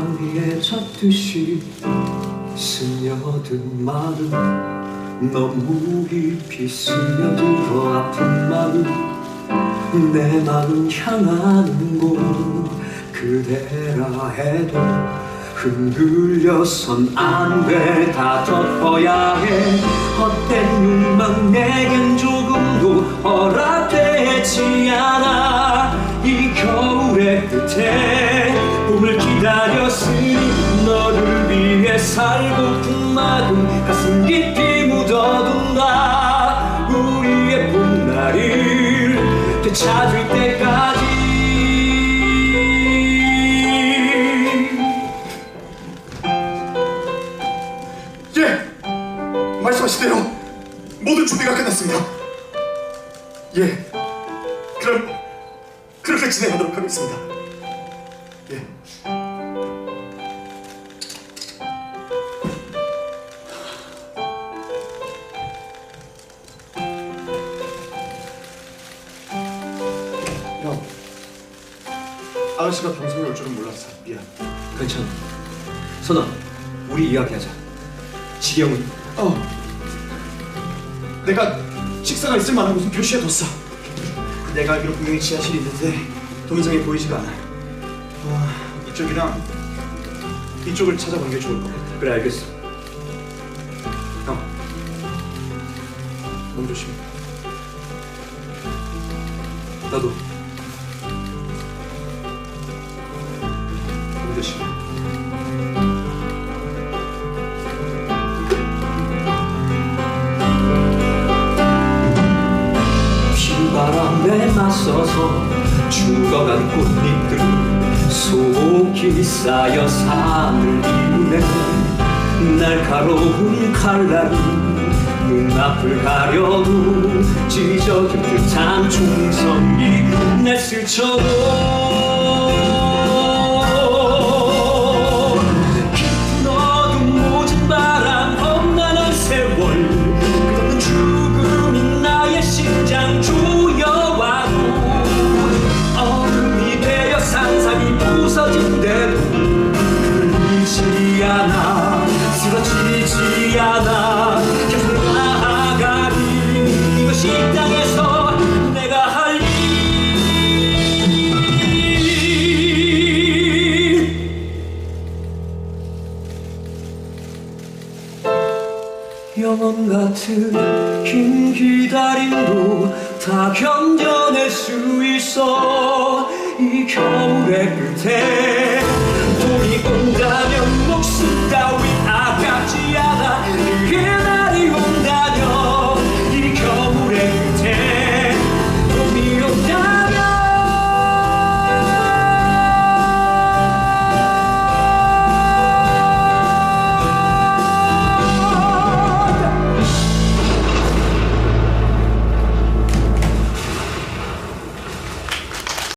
정해졌듯이 스며든 마음 너무 깊이 스며들어 아픈 마음 내 마음 향하는 곳. 그대라 해도 흔들려선 안 돼. 다 덮어야 해 살고픈 마음 가슴 깊이 묻어둔다 우리의 봄날을 되찾을 때까지 예, 말씀하신 대로 모든 준비가 끝났습니다. 예, 그럼 그렇게 진행하도록 하겠습니다. 예. 아저씨가 방송에 올 줄은 몰랐어. 미안. 괜찮아 선아 우리 이야기하자 지경은 어. 내가 식사가 있을 만한 곳은 표시해 뒀어. 내가 알기로 분명히 지하실이 있는데 동영상이 보이지가 않아. 아, 이쪽이랑 이쪽을 찾아보는 게 좋을 것 같아. 그래 알겠어 형, 몸 조심해. 나도 몸 조심해 휘바람에 맞서서 죽어간 꽃잎들 속이 쌓여 산을 이루네. 날카로운 칼날이 눈앞을 가려도 찢어질 듯한 총성이 날 스쳐도 쓰러지지 않아 나아가는 이 땅에서 내가 할 일. 영원 같은 긴 기다림도 다 견뎌낼 수 있어 이 겨울의 끝에